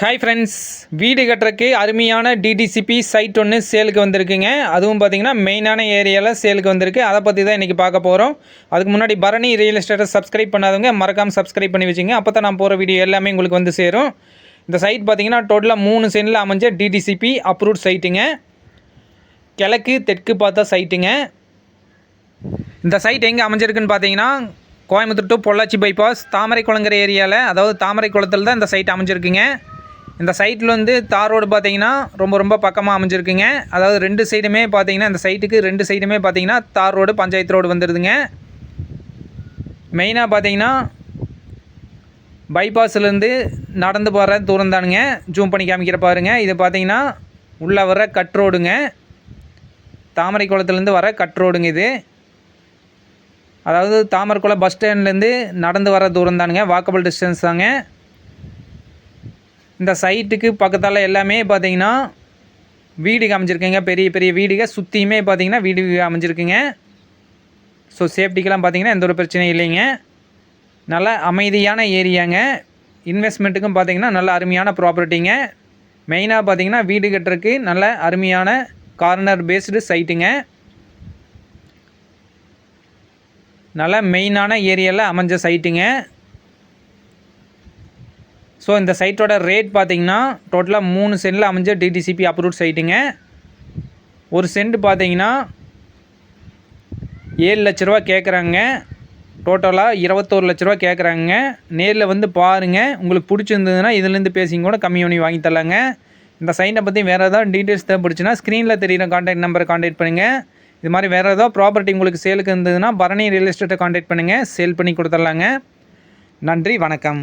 Hi friends வீடு கட்டுறக்கு அருமையான DTCP side ஒன்று சேலுக்கு வந்திருக்குங்க. அதுவும் பார்த்தீங்கன்னா மெயினான ஏரியாவில் சேலுக்கு வந்திருக்கு. அதை பற்றி தான் இன்றைக்கி பார்க்க போகிறோம் அதுக்கு முன்னாடி பரணி ரியல் எஸ்டேட்டை சப்ஸ்கிரைப் பண்ணாதவங்க மறக்காமல் சப்ஸ்கிரைப் பண்ணி வச்சுங்க. அப்போ தான் நான் போகிற வீடியோ எல்லாமே உங்களுக்கு வந்து சேரும். இந்த சைட் பார்த்திங்கன்னா டோட்டலாக மூணு சென்டில் அமைஞ்ச டிடிசிபி அப்ரூவ்ட் சைட்டுங்க கிழக்கு தெற்கு பார்த்தா சைட்டுங்க இந்த சைட் எங்கே அமைஞ்சிருக்குன்னு பார்த்தீங்கன்னா கோயம்புத்தூர் டு பொள்ளாச்சி பைபாஸ் தாமரை குளங்கிற ஏரியாவில் அதாவது தாமரை குளத்தில் தான் இந்த சைட் அமைஞ்சிருக்குங்க. இந்த சைட்டில் வந்து தார் ரோடு பார்த்தீங்கன்னா ரொம்ப ரொம்ப பக்கமாக அமைஞ்சிருக்குங்க. அதாவது ரெண்டு சைடுமே பார்த்தீங்கன்னா இந்த சைட்டுக்கு ரெண்டு சைடுமே பார்த்தீங்கன்னா தார் ரோடு பஞ்சாயத்து ரோடு வந்துடுதுங்க மெயினாக பார்த்தீங்கன்னா பைபாஸ்லேருந்து நடந்து போகிற தூரம் தானுங்க. ஜூம் பண்ணி காமிக்கிற பாருங்க. இது பார்த்தீங்கன்னா உள்ளே வர கட் ரோடுங்க. தாமரை குளத்துலேருந்து வர கட் ரோடுங்க இது. அதாவது தாமரைக்குளம் பஸ் ஸ்டாண்ட்லேருந்து நடந்து வர தூரம் தானுங்க. வாக்கபிள் டிஸ்டன்ஸ் தாங்க. இந்த சைட்டுக்கு பக்கத்தால் எல்லாமே பார்த்தீங்கன்னா வீடு அமைஞ்சிருக்குங்க பெரிய பெரிய வீடுக. சுற்றியுமே பார்த்தீங்கன்னா வீடு அமைஞ்சிருக்குங்க ஸோ சேஃப்டிக்கெலாம் பார்த்தீங்கன்னா எந்த ஒரு பிரச்சனையும் இல்லைங்க. நல்ல அமைதியான ஏரியாங்க. இன்வெஸ்ட்மெண்ட்டுக்கும் பார்த்தீங்கன்னா நல்ல அருமையான ப்ராப்பர்ட்டிங்க மெயினாக பார்த்தீங்கன்னா வீடு கட்டுறதுக்கு நல்ல அருமையான கார்னர் பேஸ்டு சைட்டுங்க நல்ல மெயினான ஏரியாவில் அமைஞ்ச சைட்டுங்க ஸோ இந்த சைட்டோட ரேட் பார்த்தீங்கன்னா டோட்டலாக மூணு சென்டில் அமைஞ்ச டிடிசிபி அப்ரூவ் சைட்டுங்க ஒரு சென்ட் பார்த்தீங்கன்னா ஏழு லட்ச ரூபா கேட்குறாங்க டோட்டலாக இருபத்தோரு லட்ச ரூபா கேட்குறாங்க நேரில் வந்து பாருங்கள் உங்களுக்கு பிடிச்சிருந்ததுன்னா இதுலேருந்து பேசிங்க கூட கம்மி பண்ணி வாங்கி தரலாங்க. இந்த சைட்டை பற்றி வேறு ஏதாவது டீட்டெயில்ஸ் தேவைப்படுச்சுன்னா ஸ்க்ரீனில் தெரியிற காண்டாக்ட் நம்பரை காண்டாக்ட் பண்ணுங்கள் இது மாதிரி வேறு ஏதாவது ப்ராப்பர்ட்டி உங்களுக்கு சேலுக்கு இருந்ததுன்னா பரணி ரியல் எஸ்டேட்டை காண்டாக்ட் பண்ணுங்கள் சேல் பண்ணி கொடுத்துர்லாங்க நன்றி வணக்கம்.